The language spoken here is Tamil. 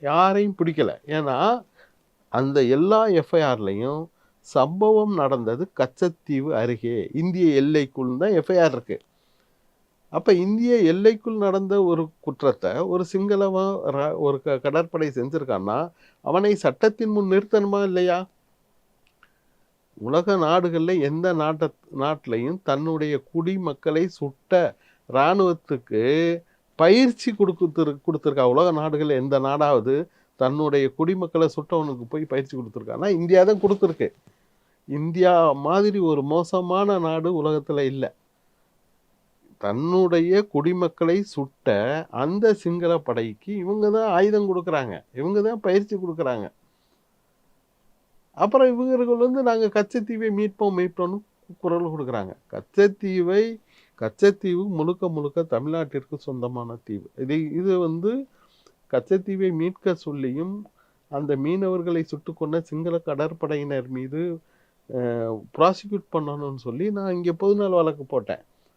யாரையும் பிடிக்கல. ஏன்னா அந்த எல்லா எஃப்ஐஆர்லையும் சம்பவம் நடந்தது கச்சத்தீவு அருகே. இந்திய எல்லைக்குள் தான் எஃப்ஐஆர் இருக்குது அப்போ இந்திய எல்லைக்குள் நடந்த ஒரு குற்றத்தை ஒரு சிங்களவன் ர- ஒரு க- கடற்படை செஞ்சுருக்கான்னா அவனை சட்டத்தின் முன் நிறுத்தணுமா இல்லையா? உலக நாடுகளில் எந்த நாட்ட நாட்டிலையும் தன்னுடைய குடிமக்களை சுட்ட இராணுவத்துக்கு பயிற்சி கொடுத்து கொடுத்துருக்கா. உலக நாடுகள் எந்த நாடாவது தன்னுடைய குடிமக்களை சுட்டவனுக்கு போய் பயிற்சி கொடுத்துருக்கான்னா இந்தியா தான் கொடுத்துருக்கு. இந்தியா மாதிரி ஒரு மோசமான நாடு உலகத்தில் இல்லை. தன்னுடைய குடிமக்களை சுட்ட அந்த சிங்கள படைக்கு இவங்க தான் ஆயுதம் கொடுக்குறாங்க. இவங்க தான் பயிற்சி கொடுக்குறாங்க. அப்புறம் இவர்கள் வந்து நாங்கள் கச்சத்தீவை மீட்போம் மீட்போம்னு குரல் கொடுக்குறாங்க. கச்சத்தீவை கச்சத்தீவு முழுக்க முழுக்க தமிழ்நாட்டிற்கு சொந்தமான தீவு. இது இது வந்து கச்சத்தீவை மீட்க சொல்லியும் அந்த மீனவர்களை சுட்டுக்கொண்ட சிங்கள கடற்படையினர் மீது ப்ராசிக்யூட் பண்ணணும்னு சொல்லி நான் இங்கே பொதுநல வழக்கு போட்டேன்.